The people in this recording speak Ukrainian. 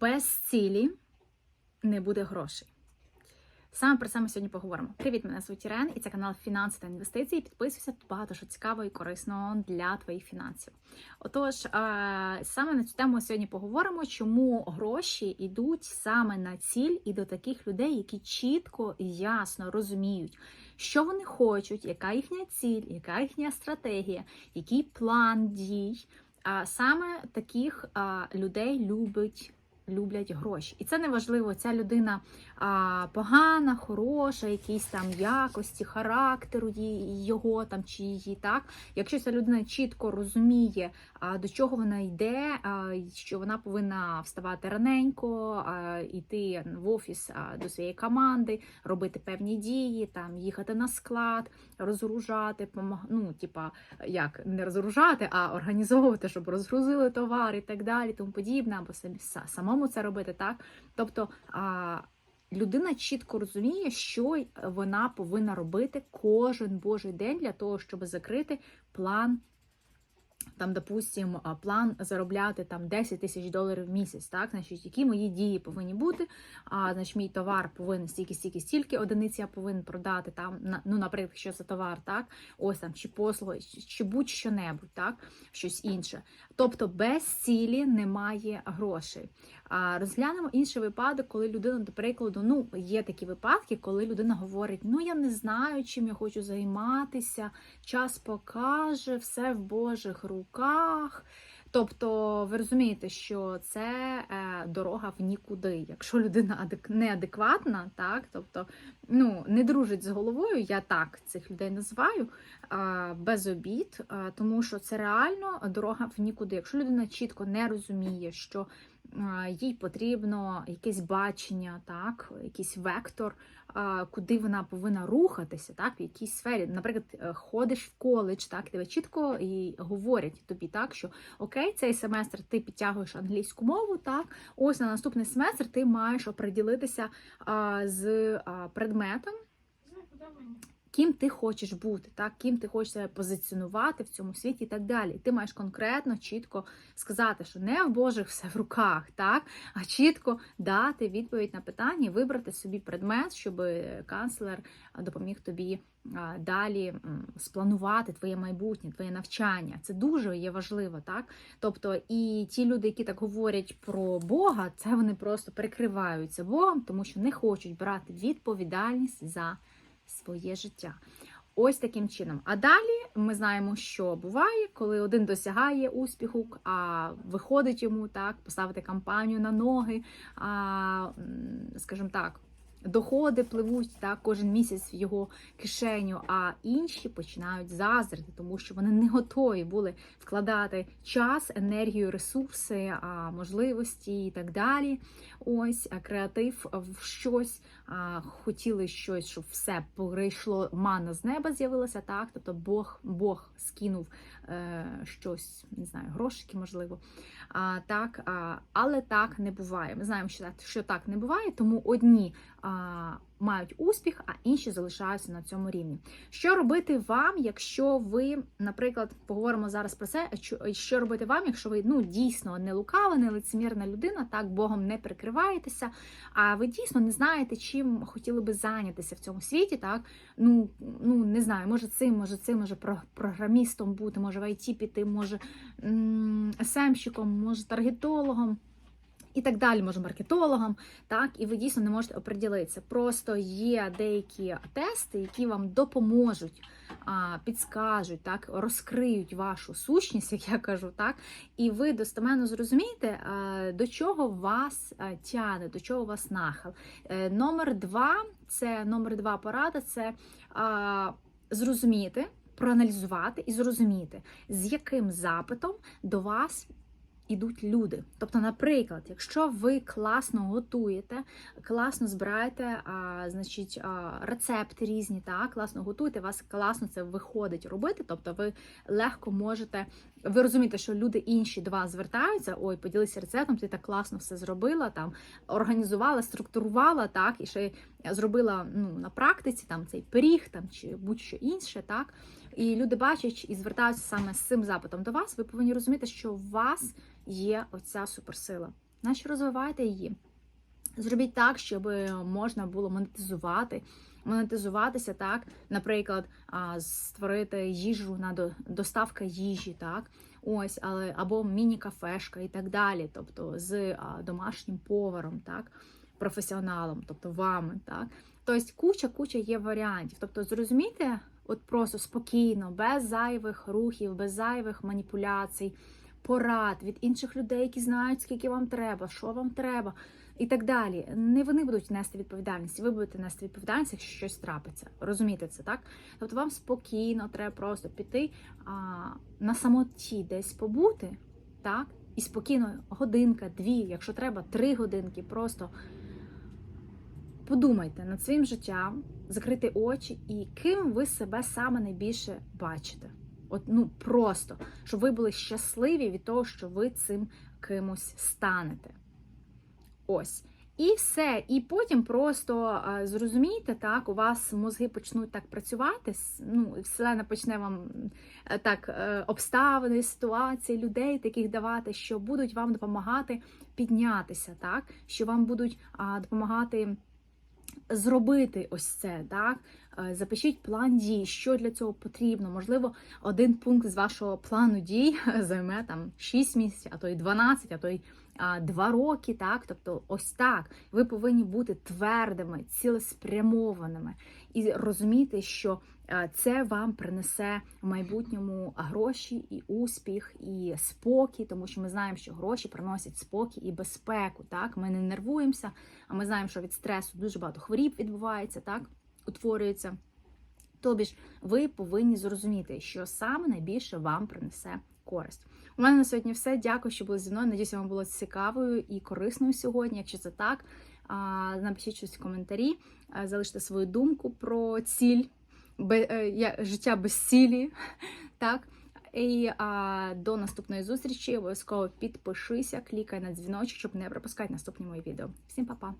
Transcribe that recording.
без цілі не буде грошей. Саме про це ми сьогодні поговоримо. Привіт, мене звуть Ірен, і це канал Фінанси та інвестиції. Підписуйся, тут багато що цікавого і корисного для твоїх фінансів. Отож, е, саме на цю тему сьогодні поговоримо, чому гроші йдуть саме на ціль і до таких людей, які чітко і ясно розуміють, що вони хочуть, яка їхня ціль, яка їхня стратегія, який план дій. А саме таких людей любить. Люблять гроші, і це не важливо. Ця людина а, погана, хороша, якісь там якості, характеру його там чи її так. Якщо ця людина чітко розуміє, а, до чого вона йде, а, що вона повинна вставати раненько, а, йти в офіс а, до своєї команди, робити певні дії, там їхати на склад, розгружати, помаг... ну, типа, як не розгружати, а організовувати, щоб розгрузили товар і так далі, тому подібне, або самі са- самому це робити, так? Тобто а, людина чітко розуміє, що вона повинна робити кожен божий день для того, щоб закрити план. Там, допустим, план заробляти там 10 тисяч доларів в місяць, так, значить, які мої дії повинні бути. А, значить, мій товар повинен стільки, стільки, стільки одиниць я повинен продати там, ну, наприклад, якщо це товар, так, ось там, чи послуги, чи будь-що небудь, так, щось інше. Тобто без цілі немає грошей. А розглянемо інший випадок, коли людина, до прикладу, ну є такі випадки, коли людина говорить: ну я не знаю, чим я хочу займатися, час покаже, все в Божих руках. Тобто, ви розумієте, що це е, дорога в нікуди. Якщо людина адек- неадекватна, так тобто ну не дружить з головою, я так цих людей називаю без обід, тому що це реально дорога в нікуди. Якщо людина чітко не розуміє, що їй потрібно якесь бачення, так, якийсь вектор, куди вона повинна рухатися, так, в якійсь сфері. Наприклад, е, ходиш в коледж, так, тебе чітко і говорять тобі так, що окей, цей семестр ти підтягуєш англійську мову, так, ось на наступний семестр ти маєш оприділитися з предметом ким ти хочеш бути, так, ким ти хочеш себе позиціонувати в цьому світі і так далі. Ти маєш конкретно, чітко сказати, що не в Божих все в руках, так, а чітко дати відповідь на питання, вибрати собі предмет, щоб канцлер допоміг тобі далі спланувати твоє майбутнє, твоє навчання. Це дуже є важливо, так? Тобто, і ті люди, які так говорять про Бога, це вони просто перекриваються Богом, тому що не хочуть брати відповідальність за своє життя. Ось таким чином. А далі ми знаємо, що буває, коли один досягає успіху, а виходить йому так, поставити кампанію на ноги, а, скажімо так. Доходи пливуть так кожен місяць в його кишеню, а інші починають заздрити, тому що вони не готові були вкладати час, енергію, ресурси, можливості і так далі. Ось креатив в щось, хотіли щось, щоб все прийшло, мана з неба з'явилася, так. Тобто Бог, Бог скинув е, щось, не знаю, грошики, можливо. А, так, а, але так не буває. Ми знаємо, що що так не буває, тому одні мають успіх, а інші залишаються на цьому рівні. Що робити вам, якщо ви, наприклад, поговоримо зараз про це, що, робити вам, якщо ви ну, дійсно не лукава, не лицемірна людина, так Богом не прикриваєтеся, а ви дійсно не знаєте, чим хотіли би зайнятися в цьому світі, так? Ну, ну не знаю, може цим, може цим, може програмістом бути, може в IT піти, може м, СМщиком, може таргетологом. І так далі, може, маркетологом, так, і ви дійсно не можете оприділитися. Просто є деякі тести, які вам допоможуть, підскажуть, так, розкриють вашу сущність, як я кажу, так, і ви достеменно зрозумієте, до чого вас а, тягне, до чого вас нахил. Е, Номер два, це номер два порада, це зрозуміти, проаналізувати і зрозуміти, з яким запитом до вас ідуть люди. Тобто, наприклад, якщо ви класно готуєте, класно збираєте, а, значить, а, рецепти різні, так, класно готуєте, вас класно це виходить робити. Тобто, ви легко можете, ви розумієте, що люди інші до вас звертаються. Ой, поділися рецептом, ти так класно все зробила, там організувала, структурувала, так, і ще зробила ну, на практиці там цей пиріг там чи будь-що інше, так. І люди бачать і звертаються саме з цим запитом до вас. Ви повинні розуміти, що у вас є оця суперсила. Значить, розвивайте її. Зробіть так, щоб можна було монетизувати. Монетизуватися так, наприклад, створити їжу на до- доставка їжі, так, ось, але або міні-кафешка і так далі. Тобто з домашнім поваром, так, професіоналом, тобто вами, так. Тобто куча-куча є варіантів. Тобто, зрозумійте, от просто спокійно, без зайвих рухів, без зайвих маніпуляцій, порад від інших людей, які знають, скільки вам треба, що вам треба, і так далі. Не вони будуть нести відповідальність, ви будете нести відповідальність, якщо щось трапиться. Розумієте це, так? Тобто вам спокійно треба просто піти а, на самоті десь побути, так? І спокійно годинка, дві, якщо треба, три годинки, просто подумайте над своїм життям, закрити очі і ким ви себе саме найбільше бачите. От ну просто, щоб ви були щасливі від того, що ви цим кимось станете. Ось. І все. І потім просто зрозумійте, так, у вас мозги почнуть так працювати, ну, вселена почне вам е, так е, обставини, ситуації, людей таких давати, що будуть вам допомагати піднятися, так, що вам будуть допомагати зробити ось це, так? Е, Запишіть план дій, що для цього потрібно. Можливо, один пункт з вашого плану дій займе там 6 місяців, а то й 12, а то й а, 2 роки, так? Тобто, ось так. Ви повинні бути твердими, цілеспрямованими і розуміти, що це вам принесе в майбутньому гроші і успіх, і спокій, тому що ми знаємо, що гроші приносять спокій і безпеку. Так, ми не нервуємося, а ми знаємо, що від стресу дуже багато хворіб відбувається, так, утворюється. Тобі ж ви повинні зрозуміти, що саме найбільше вам принесе користь. У мене на сьогодні все. Дякую, що були зі мною. Надіюся, вам було цікавою і корисною сьогодні. Якщо це так, напишіть щось в коментарі, залиште свою думку про ціль, життя без цілі. Так. І а, до наступної зустрічі обов'язково підпишися, клікай на дзвіночок, щоб не пропускати наступні мої відео. Всім па-па!